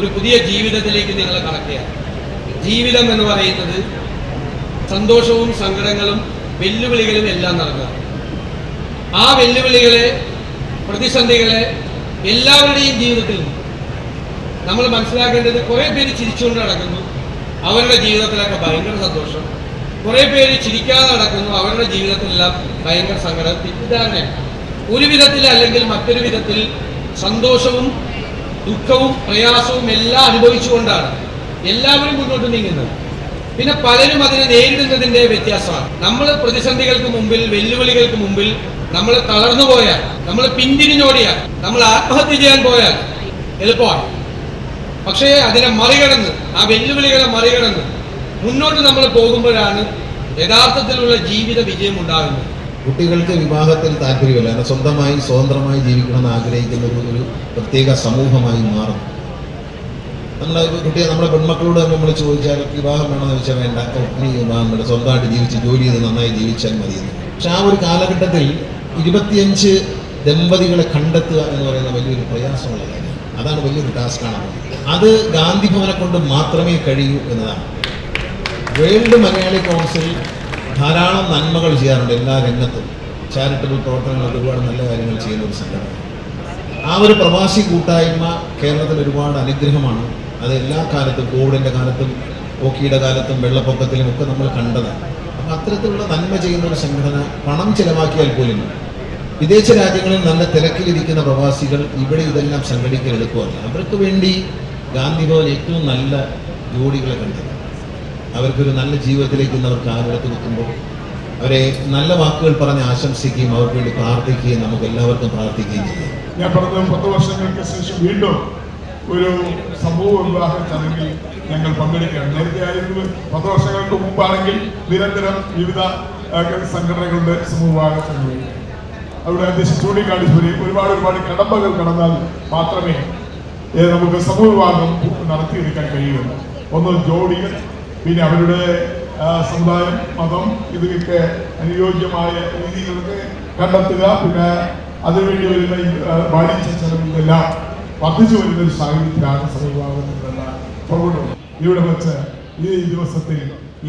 ഒരു പുതിയ ജീവിതത്തിലേക്ക് നിങ്ങൾ ചെയ്യാം ജീവിതം എന്ന് പറയുന്നത് സന്തോഷവും സങ്കടങ്ങളും വെല്ലുവിളികളും എല്ലാം നടക്കുക ആ വെല്ലുവിളികളെ പ്രതിസന്ധികളെ എല്ലാവരുടെയും ജീവിതത്തിൽ നമ്മൾ മനസ്സിലാക്കേണ്ടത് കുറേ പേര് ചിരിച്ചുകൊണ്ട് നടക്കുന്നു അവരുടെ ജീവിതത്തിലൊക്കെ ഭയങ്കര സന്തോഷം. കുറേ പേര് ചിരിക്കാതെ നടക്കുന്നു അവരുടെ ജീവിതത്തിലെല്ലാം ഭയങ്കര സങ്കടം. തെറ്റിദ്ധാരണയാണ്. ഒരു വിധത്തിൽ അല്ലെങ്കിൽ മറ്റൊരു വിധത്തിൽ സന്തോഷവും ദുഃഖവും പ്രയാസവും എല്ലാം അനുഭവിച്ചുകൊണ്ടാണ് എല്ലാവരും മുന്നോട്ട് നീങ്ങുന്നത്. പിന്നെ പലരും അതിനെ നേരിടുന്നതിന്റെ വ്യത്യാസമാണ്. നമ്മൾ പ്രതിസന്ധികൾക്ക് മുമ്പിൽ വെല്ലുവിളികൾക്ക് മുമ്പിൽ നമ്മൾ തളർന്നു പോയാൽ നമ്മൾ പിന്തിരിഞ്ഞോടിയാൽ നമ്മൾ ആത്മഹത്യ ചെയ്യാൻ പോയാൽ എളുപ്പമാണ്. പക്ഷേ അതിനെ മറികടന്ന് ആ വെല്ലുവിളികളെ മറികടന്ന് മുന്നോട്ട് നമ്മൾ പോകുമ്പോഴാണ് യഥാർത്ഥത്തിലുള്ള ജീവിത വിജയം ഉണ്ടാകുന്നത്. കുട്ടികൾക്ക് വിവാഹത്തിൽ താല്പര്യമില്ല. കാരണം സ്വന്തമായി സ്വതന്ത്രമായി ജീവിക്കണമെന്ന് ആഗ്രഹിക്കുന്ന ഒരു പ്രത്യേക സമൂഹമായി മാറും നമ്മൾ കുട്ടിയെ നമ്മുടെ പെൺമക്കളോട് നമ്മൾ ചോദിച്ചാൽ വിവാഹം വേണമെന്ന് ചോദിച്ചാൽ വേണ്ട. നീ വിവാഹം വേണ്ട. സ്വന്തമായിട്ട് ജീവിച്ച് ജോലി ചെയ്ത് നന്നായി ജീവിച്ചാൽ മതിയെന്ന് പക്ഷെ ആ ഒരു കാലഘട്ടത്തിൽ ഇരുപത്തിയഞ്ച് ദമ്പതികളെ കണ്ടെത്തുക എന്ന് പറയുന്ന വലിയൊരു പ്രയാസമുള്ള കാര്യം അതാണ് വലിയൊരു ടാസ്ക്കാണ് അത് ഗാന്ധി ഭവനെ കൊണ്ട് മാത്രമേ കഴിയൂ എന്നതാണ്. വേൾഡ് മലയാളി കൗൺസിൽ ധാരാളം നന്മകൾ ചെയ്യാറുണ്ട് എല്ലാ രംഗത്തും. ചാരിറ്റബിൾ പ്രവർത്തനങ്ങൾ ഒരുപാട് നല്ല കാര്യങ്ങൾ ചെയ്യുന്ന ഒരു സംഘടന. ആ ഒരു പ്രവാസി കൂട്ടായ്മ കേരളത്തിൽ ഒരുപാട് അനുഗ്രഹമാണ്. അത് എല്ലാ കാലത്തും കോവിഡിന്റെ കാലത്തും ഓക്കിയുടെ കാലത്തും വെള്ളപ്പൊക്കത്തിലും ഒക്കെ നമ്മൾ കണ്ടതാണ്. അപ്പം അത്തരത്തിലുള്ള നന്മ ചെയ്യുന്ന ഒരു സംഘടന പണം ചിലവാക്കിയാൽ പോലും വിദേശ രാജ്യങ്ങളിൽ നല്ല തിരക്കിലിരിക്കുന്ന പ്രവാസികൾ ഇവിടെ ഇതെല്ലാം സംഘടിക്കാൻ എടുക്കുകയല്ല അവർക്ക് വേണ്ടി ഗാന്ധി ഭവൻ ഏറ്റവും നല്ല ജോഡികളെ കണ്ടത് അവർക്കൊരു നല്ല ജീവിതത്തിലേക്ക് ഇന്ന് അവർ കാലെടുത്ത് നിൽക്കുമ്പോൾ അവരെ നല്ല വാക്കുകൾ പറഞ്ഞ് ആശംസിക്കുകയും അവർക്ക് വേണ്ടി പ്രാർത്ഥിക്കുകയും നമുക്ക് എല്ലാവർക്കും പ്രാർത്ഥിക്കുകയും ചെയ്യാം. ഞാൻ പറഞ്ഞ പത്ത് വർഷങ്ങൾക്ക് ശേഷം വീണ്ടും ഒരു സമൂഹ വിവാഹ ചടങ്ങിൽ ഞങ്ങൾ പങ്കെടുക്കുകയാണ്. നേരത്തെ ആയിരുന്നു പത്ത് വർഷങ്ങൾക്ക് മുമ്പാണെങ്കിൽ നിരന്തരം വിവിധ സംഘടനകളുടെ സമൂഹ വിവാഹ ചടങ്ങുകൾ അവിടെ അദ്ദേഹം ചൂണ്ടിക്കാണിച്ചവരെ ഒരുപാട് ഒരുപാട് കടമ്പകൾ കടന്നാൽ മാത്രമേ നമുക്ക് സമൂഹ വിവാഹം നടത്തിയെടുക്കാൻ കഴിയുള്ളൂ ഒന്ന് ജോഡികൾ പിന്നെ അവരുടെ സമുദായം മതം ഇതിനൊക്കെ അനുയോജ്യമായ രീതികളൊക്കെ കണ്ടെത്തുക. പിന്നെ അതിനുവേണ്ടി വരുന്ന വാണിജ്യ ചെലവുകളെല്ലാം വർദ്ധിച്ചു വരുന്ന ഒരു സാഹചര്യത്തിലാണ് സമീപമാകുന്നതെന്ന പ്രകടനം ഇവിടെ വെച്ച് ഈ ദിവസത്തിൽ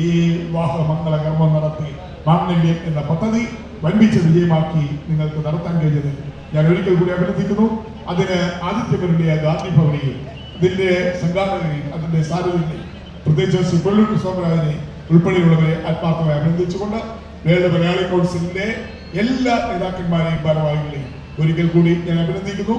ഈ വിവാഹ മംഗള കർമ്മം നടത്തി മാംഗല്യം എന്ന പദ്ധതി വൻപിച്ച വിജയമാക്കി നിങ്ങൾക്ക് നടത്താൻ കഴിഞ്ഞത് ഞാൻ ഒരിക്കൽ കൂടി അഭിനന്ദിക്കുന്നു. അതിന് ആദിത്യപരുടെ ഗാന്ധി ഭവനിയും ഇതിന്റെ സംഘാടകരെയും അതിന്റെ സാരഥികളെയും പ്രത്യേകിച്ച് കൊല്ലൂർ സോമരാജനെ ഉൾപ്പെടെയുള്ളവരെ ആത്മാർത്ഥമായി അഭിനന്ദിച്ചുകൊണ്ട് വേൾഡ് മലയാളി കൗൺസിലിന്റെ എല്ലാ നേതാക്കന്മാരെയും ഭാരവാഹികളെയും ഒരിക്കൽ കൂടി ഞാൻ അഭിനന്ദിക്കുന്നു.